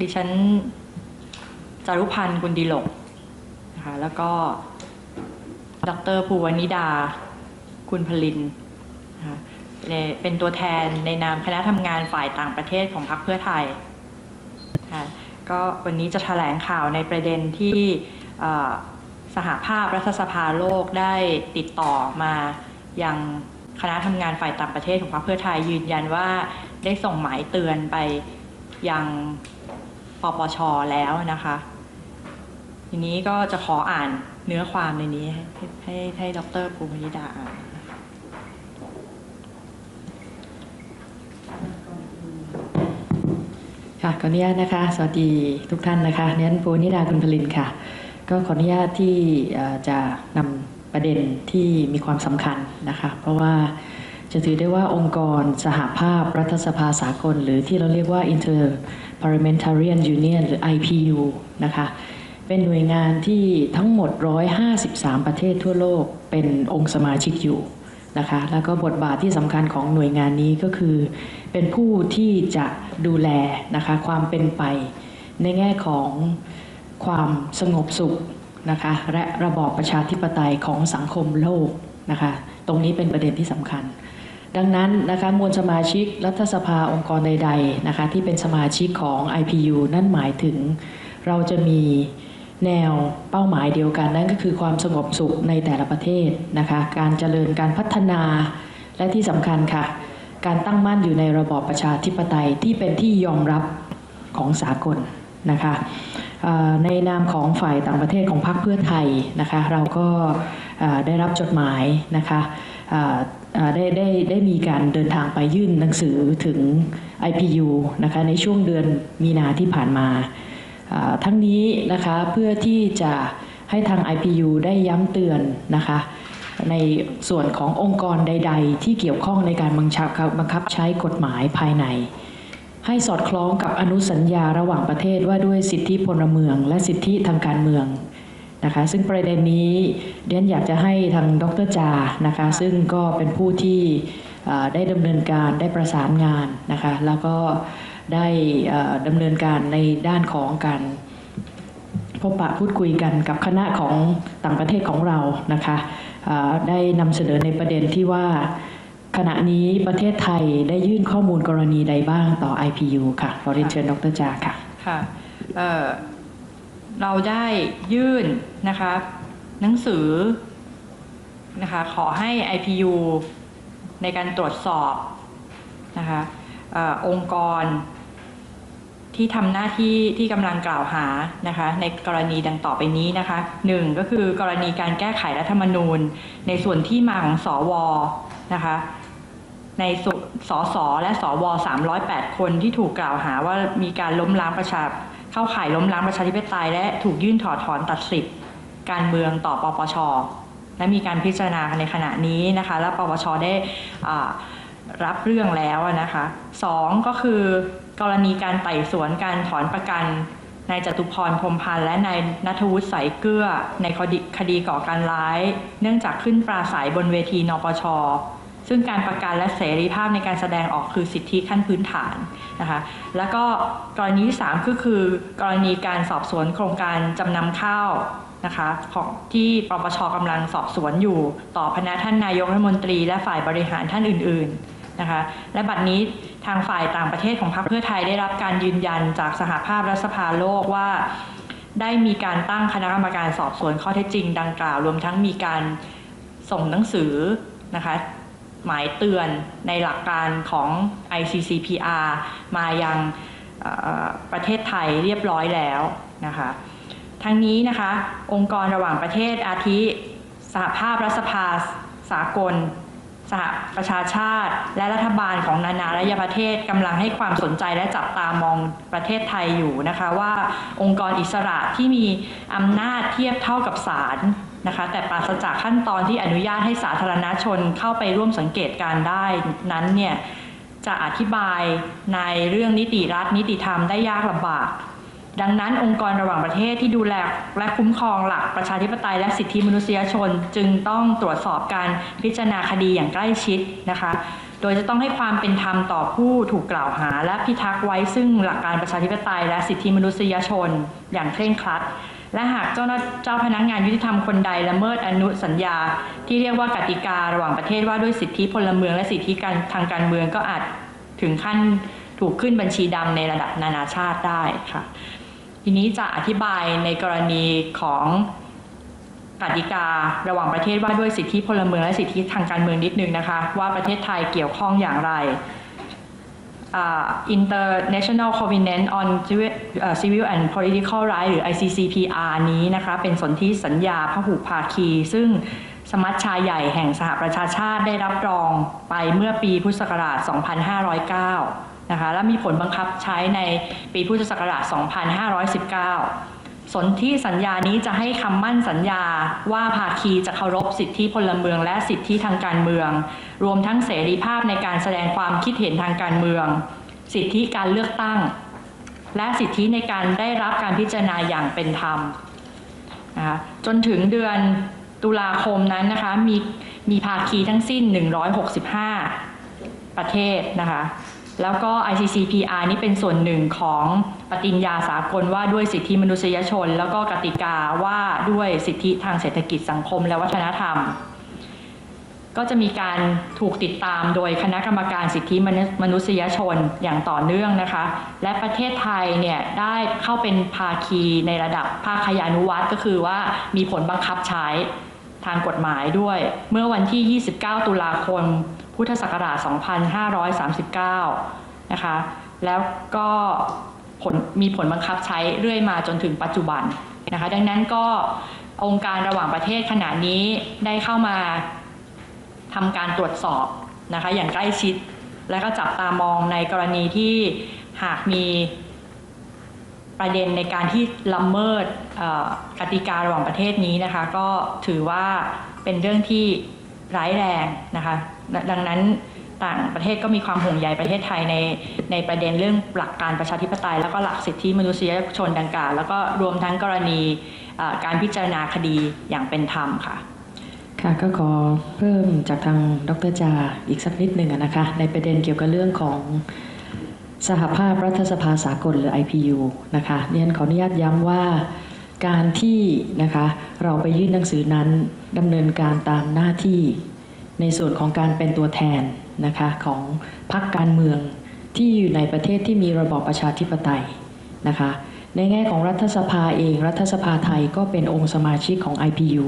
ดิฉันจารุพันธ์กุลดีหลกนะคะแล้วก็ดรภูวนิดา คุณพลินนะคะเป็นตัวแทนในนามคณะทำงานฝ่ายต่างประเทศของพรรคเพื่อไทยค่ะก็วันนี้จะแถลงข่าวในประเด็นที่สหภาพรัฐสภาโลกได้ติดต่อมายังคณะทำงานฝ่ายต่างประเทศของพรรคเพื่อไทยยืนยันว่าได้ส่งหมายเตือนไปยัง ปปชแล้วนะคะ ทีนี้ก็จะขออ่านเนื้อความในนี้ ให้ให้ให้ดรภูมินิดาอ่านค่ะขออนุญาตนะคะ สวัสดีทุกท่านนะคะเน้นปูนิดาคุณพลินค่ะ ก็ขออนุญาตที่จะนำประเด็นที่มีความสำคัญนะคะ เพราะว่า จะถือได้ว่าองค์กรสหภาพรัฐสภาสากล หรือที่เราเรียกว่า Inter Parliamentarian Union หรือ IPU นะคะเป็นหน่วยงานที่ทั้งหมด 153 ประเทศทั่วโลกเป็นองค์สมาชิกอยู่นะคะแล้วก็บทบาทที่สำคัญของหน่วยงานนี้ก็คือ เป็นผู้ที่จะดูแลนะคะความเป็นไป ในแง่ของความสงบสุขนะคะและระบอบประชาธิปไตยของสังคมโลกนะคะตรงนี้เป็นประเด็นที่สำคัญ ดังนั้นนะคะมวลสมาชิกรัฐสภาองค์กรใดๆนะคะที่เป็นสมาชิกของ IPU นั่นหมายถึง เราจะมีแนวเป้าหมายเดียวกันนั่นก็คือความสงบสุขในแต่ละประเทศนะคะการเจริญการพัฒนาและที่สำคัญค่ะ การตั้งมั่นอยู่ในระบอบประชาธิปไตยที่เป็นที่ยอมรับของสากลนะคะในนามของฝ่ายต่างประเทศของพรรคเพื่อไทยนะคะเราก็ได้รับจดหมายนะคะ ได้ได้ได้มีการเดินทางไปยื่นหนังสือถึง IPU นะคะในช่วงเดือนมีนาที่ผ่านมา ทั้งนี้นะคะเพื่อที่จะให้ทาง IPU ได้ย้ำเตือนนะคะในส่วนขององค์กรใด ๆ ที่เกี่ยวข้องในการบังคับบังคับใช้กฎหมายภายใน ให้สอดคล้องกับอนุสัญญาระหว่างประเทศว่าด้วยสิทธิพลเมือง และสิทธิทางการเมือง นะคะ ซึ่งประเด็นนี้เดียนอยากจะให้ทางดรจานะคะ ซึ่งก็เป็นผู้ที่ได้ดำเนินการได้ประสานงานนะคะ แล้วก็ได้ดำเนินการในด้านของการพบปะพูดคุยกันกับคณะของต่างประเทศของเรานะคะได้นำเสนอในประเด็นที่ว่าขณะนี้ประเทศไทยได้ยื่นข้อมูลกรณีใดบ้างต่อ IPU ค่ะขอเรียนเชิญดรจาค่ะค่ะ เราได้ยื่นนะคะหนังสือนะคะขอให้ IPU ในการตรวจสอบนะคะอองค์กรที่ทำหน้าที่ที่กำลังกล่าวหานะคะในกรณีดังต่อไปนี้นะคะหนึ่งก็คือกรณีการแก้ไขรัฐธรรมนูญ ในส่วนที่มาของสวนะคะในสุสสและสว308 คนที่ถูกกล่าวหาว่ามีการล้มล้างประชา เข้าข่ายล้มล้างประชาธิปไตยและถูกยื่นถอดถอนตัดสิทธิ์การเมืองต่อปปช และมีการพิจารณาในขณะนี้นะคะ และปปชได้รับเรื่องแล้วนะคะสองก็คือกรณีการไต่สวนการถอนประกันนายจตุพรพรมพันธ์และนายนัทวุฒิสายเกลือในคดีคดีก่อการร้าย เนื่องจากขึ้นปราศัยบนเวทีนปช ซึ่งการประกันและเสรีภาพในการแสดงออกคือสิทธิขั้นพื้นฐานนะคะแล้วก็กรณีที่3ก็คือกรณีการสอบสวนโครงการจำนำข้าวนะคะของที่ปปชกำลังสอบสวนอยู่ ต่อพนักท่านนายกรัฐมนตรี และฝ่ายบริหารท่านอื่นๆนะคะและบัดนี้ทางฝ่ายต่างประเทศของพรรคเพื่อไทยได้รับการยืนยันจากสหภาพรัฐสภาโลกว่า ได้มีการตั้งคณะกรรมการสอบสวนข้อเท็จจริง ดังกล่าวรวมทั้งมีการส่งหนังสือนะคะ หมายเตือนในหลักการของ ICCPR มายังประเทศไทยเรียบร้อยแล้วนะคะทั้งนี้นะคะ องค์กรระหว่างประเทศอาทิ สหภาพรัฐสภาสากล สหประชาชาติ และรัฐบาลของนานาระยะประเทศกำลังให้ความสนใจและจับตามองประเทศไทยอยู่นะคะว่าองค์กรอิสระที่มีอำนาจเทียบเท่ากับศาล นะคะแต่ปราศจากขั้นตอนที่อนุญาตให้สาธารณชนเข้าไปร่วมสังเกตการได้นั้นเนี่ยจะอธิบายในเรื่องนิติรัฐนิติธรรมได้ยากลำบาก ดังนั้นองค์กรระหว่างประเทศที่ดูแลและคุ้มครองหลักประชาธิปไตยและสิทธิมนุษยชนจึงต้องตรวจสอบการพิจารณาคดีอย่างใกล้ชิดนะคะ โดยจะต้องให้ความเป็นธรรมต่อผู้ถูกกล่าวหา และพิทักษ์ไว้ซึ่งหลักการประชาธิปไตยและสิทธิมนุษยชน อย่างเคร่งครัด และหากเจ้าหน้าเจ้าพนักงานยุติธรรมคนใดละเมิดอนุสัญญา ที่เรียกว่ากติการะหว่างประเทศว่าด้วยสิทธิพลเมืองและสิทธิการทางการเมืองก็อาจถึงขั้นถูกขึ้นบัญชีดำในระดับนานาชาติได้ค่ะ ทีนี้จะอธิบายในกรณีของกติการะหว่างประเทศว่าด้วยสิทธิพลเมืองและสิทธิทางการเมืองนิดนึงนะคะ ว่าประเทศไทยเกี่ยวข้องอย่างไร อ่า International Covenant on Civil เอ่อ Civil and Political Rights หรือ ICCPR นี้นะคะเป็นสนธิสัญญาพหุภาคี ซึ่งสมัชชาใหญ่แห่งสหประชาชาติได้รับรองไปเมื่อปีพุทธศักราช 2509 นะคะและมีผลบังคับใช้ในปีพุทธศักราช 2519 สนธิสัญญานี้จะให้คำมั่นสัญญาว่าภาคีจะเคารพสิทธิพลเมืองและสิทธิทางการเมือง รวมทั้งเสรีภาพในการแสดงความคิดเห็นทางการเมือง สิทธิการเลือกตั้ง และสิทธิในการได้รับการพิจารณาอย่างเป็นธรรมนะคะจนถึงเดือนตุลาคมนั้นนะคะมีมีภาคีทั้งสิ้น 165 ประเทศนะคะ แล้วก็ ICCPR นี่เป็นส่วนหนึ่งของปฏิญญาสากลว่าด้วยสิทธิมนุษยชน แล้วก็กติกาว่าด้วยสิทธิทางเศรษฐกิจสังคมและวัฒนธรรม ก็จะมีการถูกติดตามโดยคณะกรรมการสิทธิมนุษยชนอย่างต่อเนื่องนะคะ และประเทศไทยเนี่ยได้เข้าเป็นภาคีในระดับภาคยานุวัตก็คือว่ามีผลบังคับใช้ทางกฎหมายด้วย เมื่อวันที่ 29 ตุลาคม พุทธศักราช 2539 นะคะ แล้วก็ผลมีผลบังคับใช้เรื่อยมาจนถึงปัจจุบันนะคะ ดังนั้นก็องค์การระหว่างประเทศขณะนี้ได้เข้ามาทำการตรวจสอบนะคะอย่างใกล้ชิด และก็จับตามองในกรณีที่หากมีประเด็นในการที่ละเมิดกติการะหว่างประเทศนี้นะคะ ก็ถือว่าเป็นเรื่องที่ ร้ายแรงนะคะ ดังนั้นต่างประเทศก็มีความห่วงใยประเทศไทยในในประเด็นเรื่องหลักการประชาธิปไตย แล้วก็หลักสิทธิมนุษยชนดังกล่าวแล้วก็รวมทั้งกรณีการพิจารณาคดีอย่างเป็นธรรมค่ะค่ะก็ขอเพิ่มจากทางดรจาอีกสักนิดหนึ่งนะคะในประเด็นเกี่ยวกับเรื่องของสหภาพรัฐสภาสากลหรือ IPU นะคะเรียนขออนุญาตย้ำว่า การที่นะคะเราไปยื่นหนังสือนั้นดำเนินการตามหน้าที่ในส่วนของการเป็นตัวแทนนะคะของพรรคการเมืองที่อยู่ในประเทศที่มีระบอบประชาธิปไตยนะคะในแง่ของรัฐสภาเองรัฐสภาไทยก็เป็นองค์สมาชิกของ IPU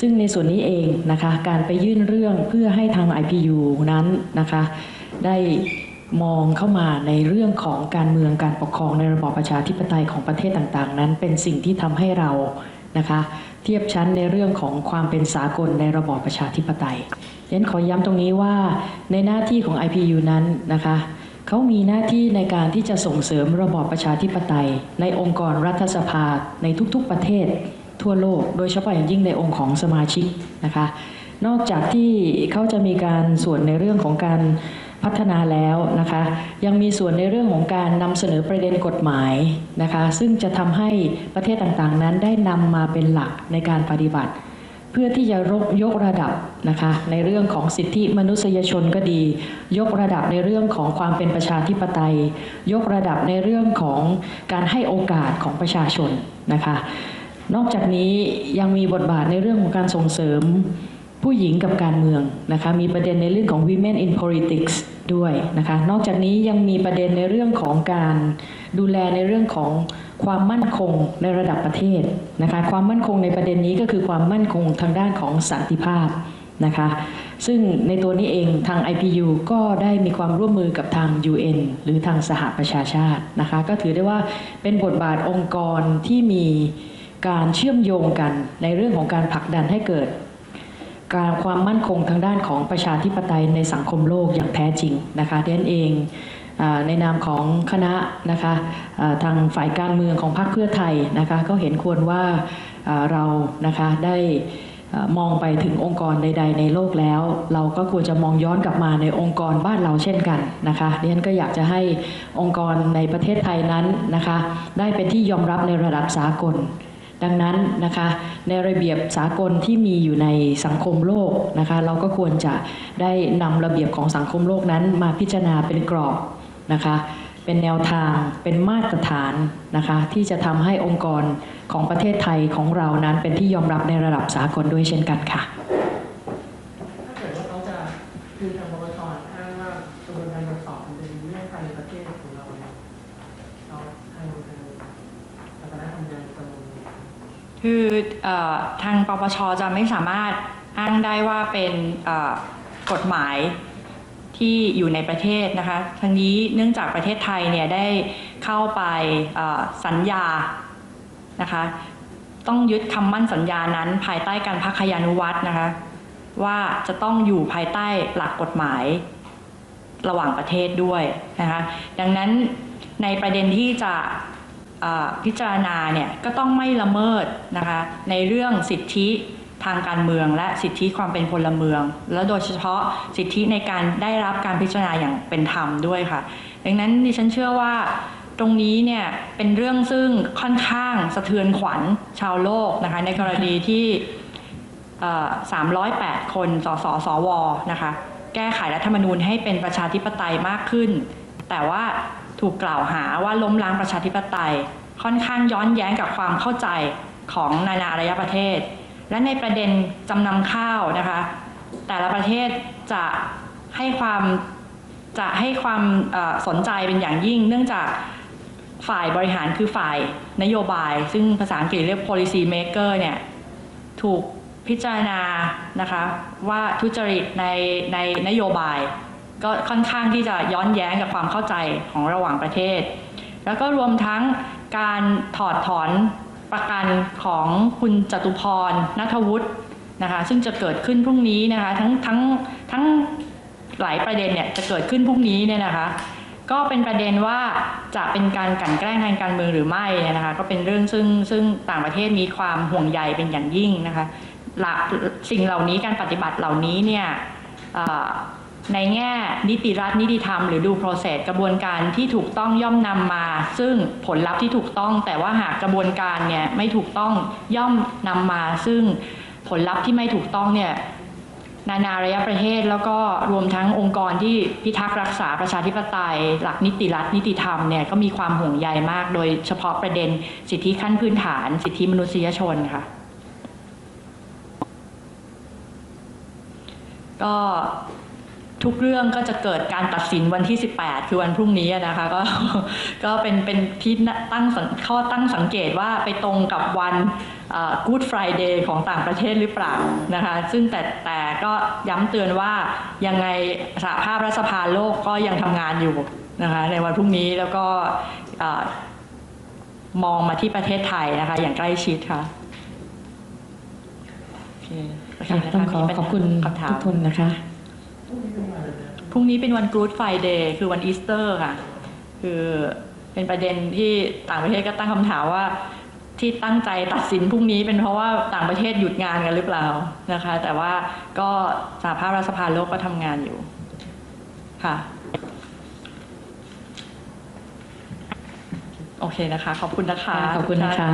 ซึ่งในส่วนนี้เองนะคะการไปยื่นเรื่องเพื่อให้ทาง IPU นั้นนะคะได้ มองเข้ามาในเรื่องของการเมืองการปกครองในระบอบประชาธิปไตยของประเทศต่างๆ นั้น เป็นสิ่งที่ทำให้เรานะคะเทียบชั้นในเรื่องของความเป็นสากลในระบอบประชาธิปไตยฉะนั้นขอย้ำตรงนี้ว่าในหน้าที่ของ IPU นั้นนะคะเขามีหน้าที่ในการที่จะส่งเสริมระบอบประชาธิปไตย ในองค์กรรัฐสภาในทุกๆประเทศทั่วโลก โดยเฉพาะอย่างยิ่งในองค์ของสมาชิกนะคะนอกจากที่เขาจะมีการส่วนในเรื่องของการ พัฒนาแล้วนะคะยังมีส่วนในเรื่องของการนำเสนอประเด็นกฎหมายนะคะซึ่งจะทำให้ประเทศต่างๆ นั้นได้นำมาเป็นหลักในการปฏิบัติ เพื่อที่จะยกระดับนะคะในเรื่องของสิทธิมนุษยชนก็ดี ยกระดับในเรื่องของความเป็นประชาธิปไตย ยกระดับในเรื่องของการให้โอกาสของประชาชนนะคะนอกจากนี้ยังมีบทบาทในเรื่องของการส่งเสริม ผู้หญิงกับการเมืองนะคะมีประเด็นในเรื่องของ women in politics ด้วยนะคะนอกจากนี้ยังมีประเด็นในเรื่องของการดูแลในเรื่องของความมั่นคงในระดับประเทศนะคะความมั่นคงในประเด็นนี้ก็คือความมั่นคงทางด้านของสันติภาพนะคะซึ่งในตัวนี้เองทาง IPU ก็ได้มีความร่วมมือกับทาง UN หรือทางสหประชาชาตินะคะก็ถือได้ว่าเป็นบทบาทองค์กรที่มีการเชื่อมโยงกันในเรื่องของการผลักดันให้เกิด การความมั่นคงทางด้านของประชาธิปไตยในสังคมโลกอย่างแท้จริงนะคะดันั้นเองในนามของคณะนะคะทางฝ่ายการเมืองของพรรคเพื่อไทยนะคะก็เห็นควรว่าเรานะคะได้มองไปถึงองค์กรใด ๆ ในโลกแล้ว เราก็ควรจะมองย้อนกลับมาในองค์กรบ้านเราเช่นกันนะคะดิฉันก็อยากจะให้องค์กรในประเทศไทยนั้นนะคะได้เป็นที่ยอมรับในระดับสากล ดังนั้นนะคะในระเบียบสากลที่มีอยู่ในสังคมโลกนะคะเราก็ควรจะได้นำระเบียบของสังคมโลกนั้น มาพิจารณาเป็นกรอบนะคะเป็นแนวทางเป็นมาตรฐานนะคะที่จะทำให้องค์กรของประเทศไทยของเรานั้นเป็นที่ยอมรับในระดับสากลด้วยเช่นกันค่ะถ้าเกิดว่าเขาจะคือทางปปชอ้างว่ากระบวนการตรวจสอบมันเป็นเรื่องภายในประเทศของเราทางทางสถานะทำงานจะมองยังไง คืออทางปปชจะไม่สามารถอ้างได้ว่าเป็นกฎหมายที่อยู่ในประเทศนะคะทั้งนี้เนื่องจากประเทศไทยเนี่ยได้เข้าไปสัญญานะคะต้องยึดคำมั่นสัญญานั้นภายใต้การพักยานุวัตรนะคะว่าจะต้องอยู่ภายใต้หลักกฎหมายระหว่างประเทศด้วยนะคะดังนั้นในประเด็นที่จะ พิจารณาเนี่ยก็ต้องไม่ละเมิดนะคะในเรื่องสิทธิทางการเมืองและสิทธิความเป็นพลเมือง และโดยเฉพาะสิทธิในการได้รับการพิจารณาอย่างเป็นธรรมด้วยค่ะ ดังนั้นดิฉันเชื่อว่าตรงนี้เนี่ยเป็นเรื่องซึ่งค่อนข้างสะเทือนขวัญชาวโลกนะคะในกรณีที่ 308 คนสสสวนะคะแก้ไขรัฐธรรมนูญให้เป็นประชาธิปไตยมากขึ้น แต่ว่า ถูกกล่าวหาว่าล้มล้างประชาธิปไตย ค่อนข้างย้อนแย้งกับความเข้าใจของนานาอารยประเทศ และในประเด็นจำนำข้าวนะคะ แต่ละประเทศจะให้ความจะให้ความสนใจเป็นอย่างยิ่ง เนื่องจากฝ่ายบริหารคือฝ่ายนโยบาย ซึ่งภาษาอังกฤษเรียก policy maker เนี่ยถูกพิจารณานะคะว่าทุจริตในในนโยบาย ก็ค่อนข้างที่จะย้อนแย้งกับความเข้าใจของระหว่างประเทศ แล้วก็รวมทั้งการถอดถอนประกันของคุณจตุพรนัทวุฒินะคะซึ่งจะเกิดขึ้นพรุ่งนี้นะคะทั้งทั้งทั้งหลายประเด็นเนี่ยจะเกิดขึ้นพรุ่งนี้เนี่ยนะคะ ก็เป็นประเด็นว่าจะเป็นการกันแกล้งทางการเมืองหรือไม่นะคะก็เป็นเรื่องซึ่งซึ่งต่างประเทศมีความห่วงใยเป็นอย่างยิ่งนะคะหลักสิ่งเหล่านี้การปฏิบัติเหล่านี้เนี่ย ในแง่นิติรัฐนิติธรรมหรือดู process กระบวนการที่ถูกต้องย่อมนำมา ซึ่งผลลัพธ์ที่ถูกต้อง แต่ว่าหากกระบวนการเนี่ยไม่ถูกต้องย่อมนำมา ซึ่งผลลัพธ์ที่ไม่ถูกต้องเนี่ยนานาระยะประเทศแล้วก็รวมทั้งองค์กรที่พิทักษ์รักษาประชาธิปไตย หลักนิติรัฐนิติธรรมเนี่ยก็มีความห่วงใยมาก โดยเฉพาะประเด็นสิทธิขั้นพื้นฐาน สิทธิมนุษยชนค่ะ ก็ ทุกเรื่องก็จะเกิดการตัดสินวันที่ 18 คือวันพรุ่งนี้นะคะก็ก็เป็นเป็นที่ตั้งสังข้อตั้งสังเกตว่าไปตรงกับวันเอ่อ Good Friday ของต่างประเทศหรือเปล่านะคะซึ่งแต่แต่ก็ย้ำเตือนว่ายังไงสหภาพรัฐสภาโลกก็ยังทำงานอยู่นะคะในวันพรุ่งนี้แล้วก็เอ่อมองมาที่ประเทศไทยนะคะอย่างใกล้ชิดค่ะโอเคโเคค่ะนะคะต้องขอมีปัญหาขอบคุณคำถามทุกคนนะคะ พรุ่งนี้เป็นวันอะไรนะพรุ่งนี้เป็นวัน Good Friday คือวันอีสเตอร์ค่ะ คือเป็นประเด็นที่ต่างประเทศก็ตั้งคำถามว่า ที่ตั้งใจตัดสินพรุ่งนี้เป็นเพราะว่าต่างประเทศหยุดงานกันหรือเปล่านะคะ แต่ว่าก็สหภาพรัฐสภาโลกก็ทำงานอยู่ค่ะโอเคนะคะ ขอบคุณนะคะ ขอบคุณนะคะ